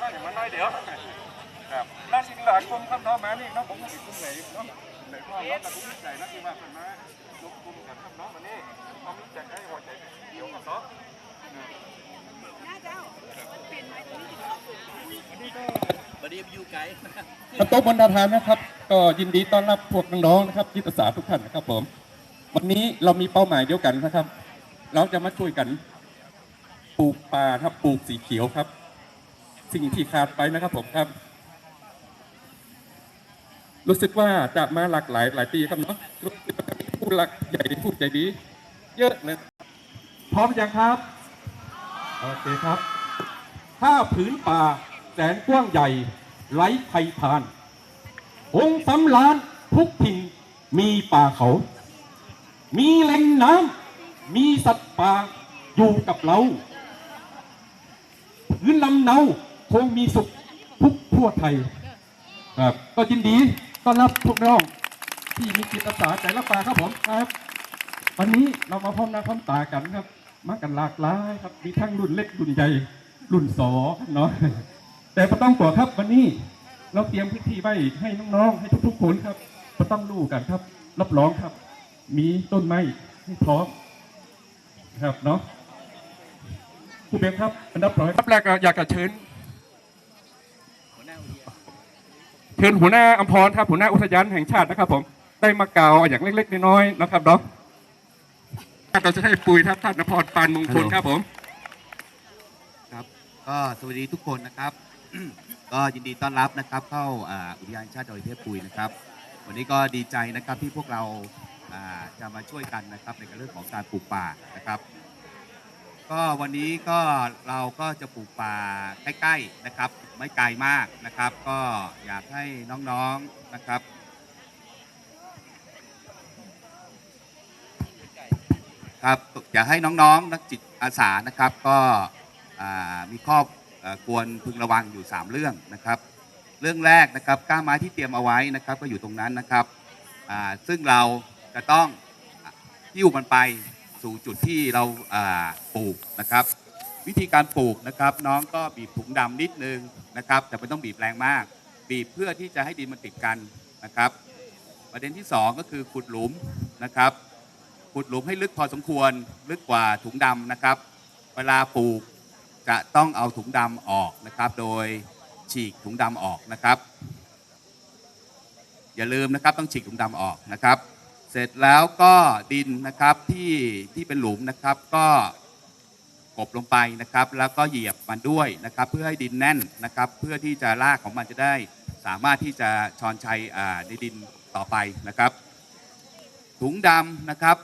น่าจะมาน้อยเดี๋ยวครับน่าสิงหลากลุ่มคำท้อมานี่น้องผมก็ติดกลุ่มไหนเนาะไหนพ่อน้องกับผมใจนะที่ว่าเป็นมาลุกกลุ่มกันครับน้องมานี่เขามีใจให้หัวใจเดียวกับน้องบดีอยู่ไกระโต๊ะบรรดาทานนะครับ ก็ยินดีต้อนรับพวกน้องๆนะครับจิตอาสาทุกท่านนะครับผมวันนี้เรามีเป้าหมายเดียวกันนะครับ เราจะมาช่วยกัน ปลูกป่าครับปลูกสีเขียวครับ สิ่งที่ขาดไปนะครับผมครับ รู้สึกว่าจะมาหลากหลายหลายปีครับเนาะรู้สึกว่ามีผู้หลักใหญ่ผู้ใจดี เยอะเลยพร้อมยังครับโอเคครับถ้าผืนป่าแสนกว้างใหญ่ไร้ไพพาน องค์สำล้านทุกถิ่นมีป่าเขา มีแหล่งน้ำมีสัตว์ป่าอยู่กับเราพื้นลำเนา คงมีสุขทุกทั่วไทยครับก็ยินดีต้อนรับพวกน้องที่มีจิตอาสาใจรักป่าครับผมครับ วันนี้เรามาพร้อมหน้าพร้อมตากันครับ มากันหลากหลายครับมีทั้งรุ่นเล็กรุ่นใหญ่รุ่นสอเนาะแต่ก็ต้องบอกครับวันนี้เราเตรียมพื้นที่ไว้ให้น้องๆ ให้ทุกๆคนครับก็ต้องรู้กันครับ รับรองครับ มีต้นไม้ให้พร้อมครับเนาะผู้เบียงครับอันดับร้อยครับแรกอยากจะเชิญ หัวหน้าอุทยาน เชิญหัวหน้าอำพรครับหัวหน้าอุทยานแห่งชาตินะครับผมได้มากล่าวอย่างเล็กๆน้อยๆนะครับเนาะเราจะให้ปุ๋ยทัพท่านอภรปานมงคลครับผมครับก็สวัสดีทุกคนนะครับ ก็ยินดีต้อนรับนะครับ เข้าอุทยานชาติดอยเทพปุยนะครับ วันนี้ก็ดีใจนะครับที่พวกเราจะมาช่วยกันนะครับในเรื่องของการปลูกป่านะครับ ก็วันนี้ก็เราก็จะปลูกป่าใกล้ๆนะครับ ไม่ไกลมากนะครับ ก็อยากให้น้องๆนะครับครับอยากให้น้องๆนักจิตอาสานะครับ ก็มีข้อเอ่อควรพึงระวังอยู่ 3 เรื่องนะครับ เรื่องแรกนะครับก้าไม้ที่เตรียมเอาไว้นะครับ ก็อยู่ตรงนั้นนะครับซึ่งเราจะต้องหิ้วมันไป สู่จุดที่เราปลูกนะครับ วิธีการปลูกนะครับ น้องก็บีบถุงดำนิดนึงนะครับ แต่ไม่ต้องบีบแรงมาก บีบเพื่อที่จะให้ดินมันติดกันนะครับ ประเด็นที่สองก็คือขุดหลุมนะครับขุดหลุมให้ลึกพอสมควรลึกกว่าถุงดำนะครับ เวลาปลูกจะต้องเอาถุงดำออกนะครับ โดยฉีกถุงดำออกนะครับ อย่าลืมนะครับต้องฉีกถุงดำออกนะครับ เสร็จแล้วก็ดินนะครับที่ที่เป็นหลุมนะครับ ก็กบลงไปนะครับ แล้วก็เหยียบมันด้วยนะครับ เพื่อให้ดินแน่นนะครับ เพื่อที่จะรากของมันจะได้สามารถที่จะชอนชัยอ่าในดินต่อไปนะครับ ถุงดำนะครับ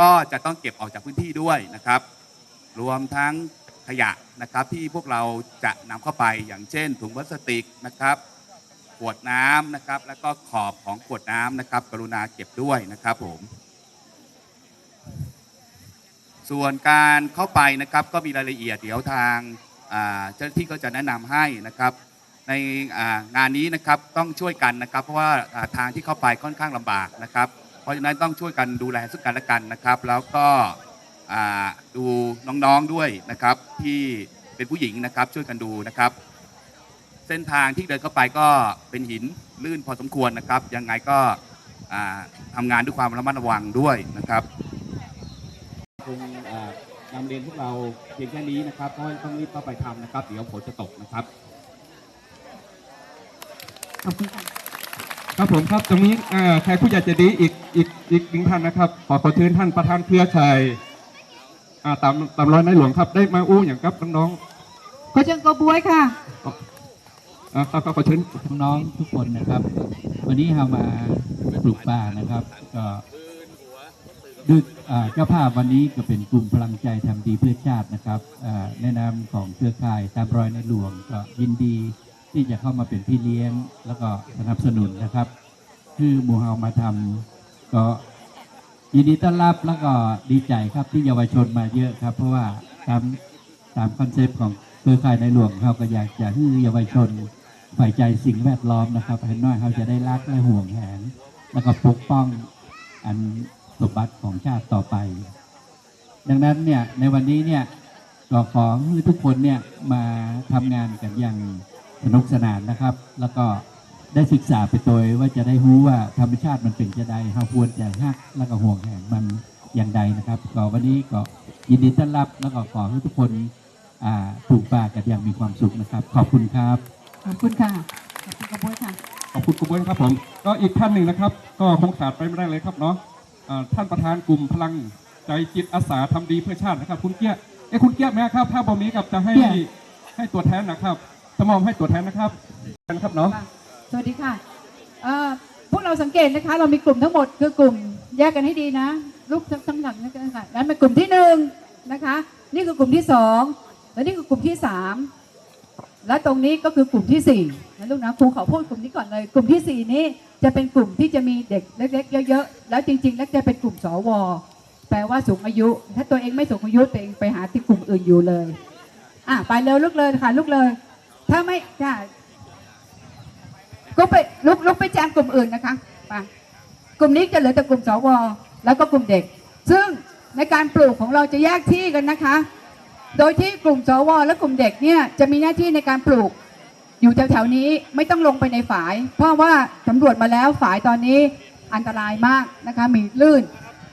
ก็จะต้องเก็บออกจากพื้นที่ด้วยนะครับ รวมทั้งขยะนะครับที่พวกเราจะนำเข้าไปอย่างเช่น ถุงพลาสติกนะครับ วดน้ำนะครับ แล้วก็ขอบของขวดน้ำนะครับ กรุณาเก็บด้วยนะครับผม ส่วนการเข้าไปนะครับก็มีรายละเอียดเดี๋ยวทางเจ้าหน้าที่ก็จะแนะนำให้นะครับในงานนี้นะครับต้องช่วยกันนะครับ เพราะว่าทางที่เข้าไปค่อนข้างลำบากนะครับ เพราะฉะนั้นต้องช่วยกันดูแลซึ่งกันและกันนะครับ แล้วก็ดูน้องๆด้วยนะครับ ที่เป็นผู้หญิงนะครับช่วยกันดูนะครับ เส้นทางที่เดินเข้าไปก็เป็นหินลื่นพอสมควรนะครับ ยังไงก็อ่าทำงานด้วยความระมัดระวังด้วยนะครับคงนำเรียนพวกเราเพียงแค่นี้นะครับเพราะต้องรีบเข้าไปทำนะครับ เดี๋ยวฝนจะตกนะครับครับผมครับตรงนี้อ่าแขกผู้ใหญ่ใจะดีอีกอีกอีกหนึ่งท่านนะครับขอขอเชิญท่านประธานเครือข่ายอ่าตามตามร้อยในหลวงครับได้มาอู้อย่างครับน้องขอเชิญกบวยค่ะ ๆอ่าครับขอเชิญน้องทุกคนนะครับ วันนี้เรามาปลูกป่านะครับก็ด้วยอ่าเจ้าภาพวันนี้ก็เป็นกลุ่มพลังใจทำดีเพื่อชาตินะครับอ่าในนาของเครือข่ายตามรอยในหลวงก็ยินดีที่จะเข้ามาเป็นพี่เลี้ยง แล้วก็สนับสนุนนะครับ คือหมู่เฮามาทำก็ยินดีต้อนรับแล้วก็ดีใจครับที่เยาวชนมาเยอะครับ เพราะว่าตามตามคอนเซปต์ของเครือข่ายในหลวงเขาก็อยากจะให้เยาวชน ใฝ่ใจสิ่งแวดล้อมนะครับให้น้อยเขาจะได้รักและห่วงแหนแล้วก็ปกป้องอันสมบัติของชาติต่อไป ดังนั้นเนี่ยในวันนี้เนี่ยก็ขอให้ทุกคนเนี่ยมาทำงานกันอย่างสนุกสนานนะครับ แล้วก็ได้ศึกษาไปโดยว่าจะได้รู้ว่าธรรมชาติมันเป็นจะใดเฮาควรจะฮักแล้วก็ห่วงแหนมันอย่างใดนะครับก็วันนี้ก็ยินดีต้อนรับแล้วก็ขอให้ทุกคนปลูกป่ากันอย่างมีความสุขนะครับ ขอบคุณครับ ขอบคุณค่ะ ขอบคุณกระบวยค่ะ ขอบคุณคุณบุ้ยครับผม ก็อีกท่านหนึ่งนะครับ ก็คงขาดไปไม่ได้เลยครับเนาะอ่าท่านประธานกลุ่มพลังใจจิตอาสาทำดีเพื่อชาตินะครับ คุณเกี้ยเอ้ยคุณเกี้ยไหมครับ ถ้าบอมีกับจะให้เกี้ย ให้ตัวแทนนะครับสมอมให้ตัวแทนนะครับนะครับเนาะ สวัสดีค่ะเอ่อพวกเราสังเกตนะคะ เรามีกลุ่มทั้งหมดคือกลุ่มแยกกันให้ดีนะ ลูกทั้งทั้งหลังนะคะนั้นเป็นกลุ่มที่หนึ่งนะคะ นี่คือกลุ่มที่สองและนี่คือกลุ่มที่สาม และตรงนี้ก็คือกลุ่มที่สี่นะลูกนะครูขอพูดกลุ่มนี้ก่อนเลย กลุ่มที่สี่นี้จะเป็นกลุ่มที่จะมีเด็กเล็กๆเยอะๆแล้วจริงๆแล้วจะเป็นกลุ่มสวแปลว่าสูงอายุ ถ้าตัวเองไม่สูงอายุตัวเองไปหาที่กลุ่มอื่นอยู่เลยอะไปเร็วลุกเลยค่ะลุกเลย ถ้าไม่ค่ะก็ไปลุกลุกไปแจ้งกลุ่มอื่นนะคะไปกลุ่มนี้จะเหลือแต่กลุ่มสวแล้วก็กลุ่มเด็ก ซึ่งในการปลูกของเราจะแยกที่กันนะคะ โดยที่กลุ่มสวและกลุ่มเด็กเนี่ยจะมีหน้าที่ในการปลูก อยู่แถวๆนี้ไม่ต้องลงไปในฝาย เพราะว่าสำรวจมาแล้วฝายตอนนี้อันตรายมากนะคะมีลื่น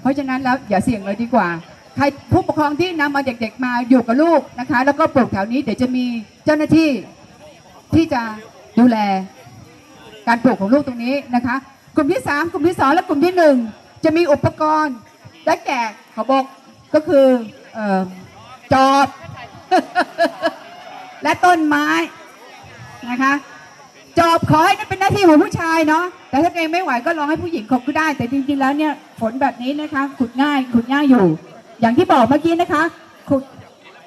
เพราะฉะนั้นแล้วอย่าเสี่ยงเลยดีกว่าใครผู้ปกครองที่นำมาเด็ก ๆ มาอยู่กับลูกนะคะ แล้วก็ปลูกแถวนี้เดี๋ยวจะมีเจ้าหน้าที่ที่จะดูแลการปลูกของลูกตรงนี้นะคะ กลุ่มที่ 3 กลุ่มที่ 2 และกลุ่มที่ 1 จะมีอุปกรณ์และแก่ขอบอกก็คืออ จอบ และต้นไม้นะคะ จอบขอให้นั่นเป็นหน้าที่ของผู้ชายเนาะแต่ถ้าเองไม่ไหวก็ลองให้ผู้หญิงขบก็ได้ แต่จริงๆแล้วเนี่ยฝนแบบนี้นะคะ ขุดง่าย ขุดง่ายอยู่ อย่างที่บอกเมื่อกี้นะคะ ขุด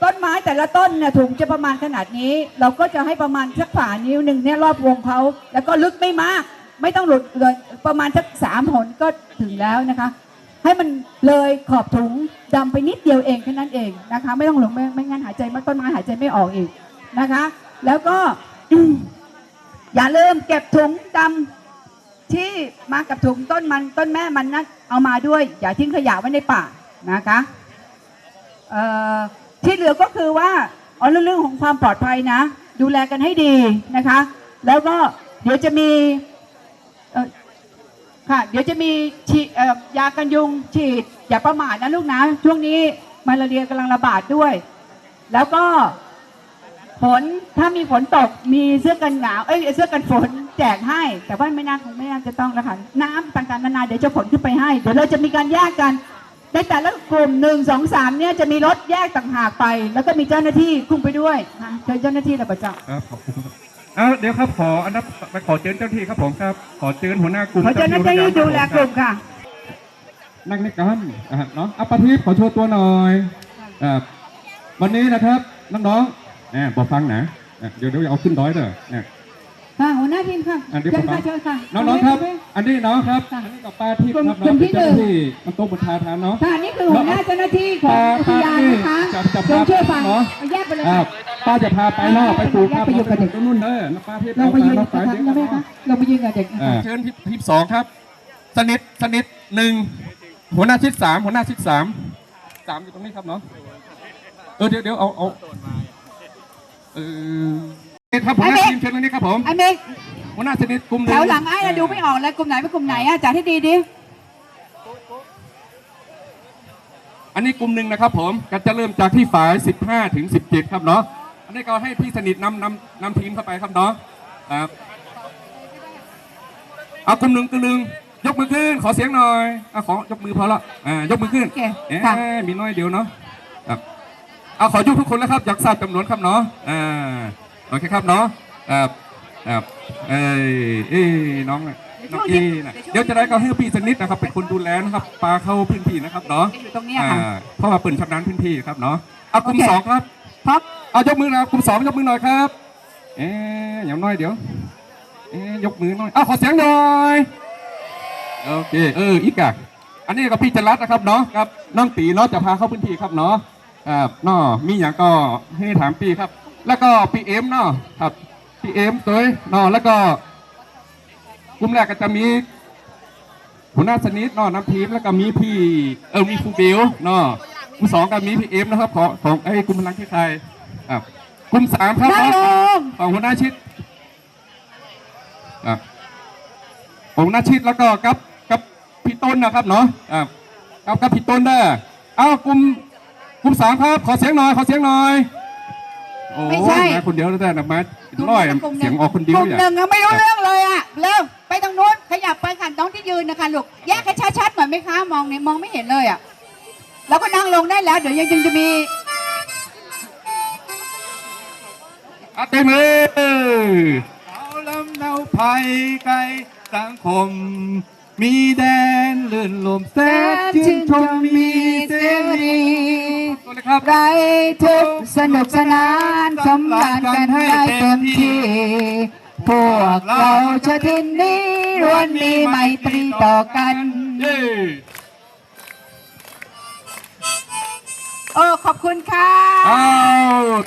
ต้นไม้แต่ละต้นเนี่ยถุงจะประมาณขนาดนี้ เราก็จะให้ประมาณสักฝ่านิ้วหนึ่งเนี่ยรอบวงเขาแล้วก็ลึกไม่มาก ไม่ต้องหลุดเลยประมาณสักสามหนก็ถึงแล้วนะคะ ให้มันเลยขอบถุงดำไปนิดเดียวเองแค่นั้นเองนะคะ ไม่ต้องหลงไม่ไม่งั้นหายใจไม่ต้นไม้หายใจไม่ออกอีกนะคะ แล้วก็อย่าลืมเก็บถุงดำที่มากับถุงต้นมันต้นแม่มันนะเอามาด้วย อย่าทิ้งขยะไว้ในป่านะคะเอ่อที่เหลือก็คือว่าเอาเรื่องของความปลอดภัยนะ ดูแลกันให้ดีนะคะ แล้วก็เดี๋ยวจะมี ค่ะ เดี๋ยวจะมีฉีดเอ่อยากันยุงฉีดอย่าประมาทนะลูกนะ ช่วงนี้มาลาเรียกำลังระบาดด้วย แล้วก็ฝนถ้ามีฝนตกมีเสื้อกันหนาวเอ้ยเสื้อกันฝนแจกให้ แต่ว่าไม่น่าคงไม่น่าจะต้องแล้วค่ะน้ำต่างๆนานาเดี๋ยวจะขนขึ้นไปให้เดี๋ยวเราจะมีการแยกกันในแต่ละกลุ่มหนึ่งสองสามเนี่ยจะมีรถแยกต่างหากไป แล้วก็มีเจ้าหน้าที่คุมไปด้วยนะเชิญเจ้าหน้าที่เลยประจักษ์ครับขอบคุณครับ เอาเดี๋ยวครับขออันดับไปขอเชิญเจ้าหน้าที่ครับผมครับ ขอเชิญหัวหน้ากลุ่มขอเจ้าหน้าที่ดูแลกลุ่มค่ะนั่งในกันอะเนาะอัปปทิพย์ขอโชว์ตัวหน่อยอ่าวันนี้นะครับน้องๆเนี่ยบอกฟังนะอะเดี๋ยวเดี๋ยวเอาขึ้นร้อยเด้อเนี่ยค่ะหัวหน้าทีมค่ะอะเดี๋ยวเชิผญมค่ะเชิญค่ะน้องๆครับ อันนี้น้องครับค่ะอันนี้กับป้าทิพย์ครับกลุ่น้องมที่เป็นเจ้าหน้าหนึ่งที่มันต้องบรรทาทานเนาะค่ะนี่คือหัวหน้าเจ้าหน้าที่ของอุทยานนะคะจะจะเชิญพาช่วยฟังเนาะเอาแยกไปเลยอ่าค่ะ ป้าจะพาไปเนาะไปปลูกแยกไปอยู่กับเด็กตรงนู้นเด้อนะป้าทิพย์ลงไปยืนเอากับไปทักเดี๋ได้ยวไหมคะลงไปยืนกับเด็กอ่าเชิญที่ที่สองครับ สนิทสนิทหนึ่งหัวหน้าชิดสามหัวหน้าชิดสามสามอยู่ตรงนี้ครับเนาะเออเดี๋ยวเดี๋ยวเอาเอาเออเอ็ดครับหัวหน้าทีมเชิญตรงนี้ครับผมไอ้เมกหัวหน้าสนิทกลุ่มหนึ่งแถวหลังไอ้เราดูไม่ออกเลยกลุ่มไหนเป็นกลุ่มไหนอะจัดให้ดีดิอันนี้กลุ่มหนึ่งนะครับผมก็จะเริ่มจากที่ฝ่าย 15 ถึง 17 ครับเนาะอั นนี้ก็ให้พี่สนิทนำนำนำทีมเข้าไปครับเนาะครับเอากลุ่มหนึ่งกลุ่มหนึ่งยกมือขึ้น ขอเสียงหน่อยเอาขอยกมือพอละอ่ายกมือขึ้นโอเคเอ๊ะค่ะ มีน้อยเดียวเนาะครับเอาขอยกทุกคนแล้วครับอยากทราบจำนวนครับเนาะอ่าโอเคครับเนาะครับครับเอ้ยเอ้ยน้องน่ะน้องอีนะเดี๋ยวจะได้ก็ให้พี่สนิทนะครับเป็นคนดูแลนะครับปลาเข้าพื้นที่นะครับเนาะ อยู่ตรงเนี้ยอ่าค่ะเพราะว่าเปิดชำนาญพื้นที่ครับเนาะเอากลุ่มโอเค สองครับครับ เอายกมือนะกลุ่มสองยกมือหน่อยครับเอ๊ะอย่างน้อยเดี๋ยวเอ๊ะยกมือหน่อยเอาขอเสียงหน่อยโอเคเอออีกอะอันนี้ก็พี่จรัสนะครับเนาะครับน้องตีเนาะจะพาเข้าพื้นที่ครับเนาะครับเนาะมีอย่างก็ให้ถามปีครับ แล้วก็ปีเอ็มเนาะครับปีเอ็มตัวเนาะแล้วก็กลุ่มแรกก็จะมีหัวหน้าสนิทเนาะน้ำทีมแล้วก็มีพี่เออมีครูเบลเนาะกลุ่มสองก็มีพี่เอ็มนะครับของของไอ้กลุ่มพลังที่ไทย ครับกลุ่มสามครับนั่งลง ของหัวหน้าชิดอะองค์นาชิตแล้วก็กับกับพี่ต้นนะครับเนาะอะกับกับพี่ต้นเด้อเอากลุ่มกลุ่มสามครับ ขอเสียงหน่อยขอเสียงหน่อยโอ้ไม่ใช่มาคนเดียวแล้วแต่นะมาร้อยเสียงออกคนเดียวกลุ่มอย่าหนึ่งอะไม่รู้เรื่องเลยอะเร็วไปทางนู้นขยับไปค่ะน้องที่ยืนนะคะลูกแยกให้ชัดๆหน่อยไหมคะมองเนี่ยมองไม่เห็นเลยอะแล้วก็นั่งลงได้แล้ว เดี๋ยวยังจะมี เต็มเลยเอาลำเนาภัยไกลสังคม มีแดนเลื่อนลมแสนชื่นชมมีเสรีตัวเลยครับไรทุกข์สนุกสนานสำราญกันให้เต็มที่พวกเราชาวทินนี้ล้วนมีไมตรีต่อกันเย้โอ้ขอบคุณค่ะอ้าว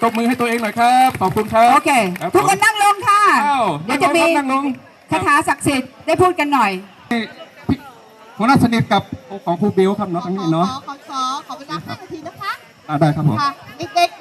ตบมือให้ตัวเองหน่อยครับ ขอบคุณครับโอเค รับทุกคนนั่งลงค่ะอ้าวเดี๋ยวจะมีนั่งลงคาถาศักดิ์สิทธิ์ได้พูดกันหน่อยพี่หัวหน้าสนิทกับของครูบิวครับเนาะทั้งนี้เนาะขอขอขอขอเวลา5นาทีนะคะอ่าได้ครับผม ค่ะเด็กๆ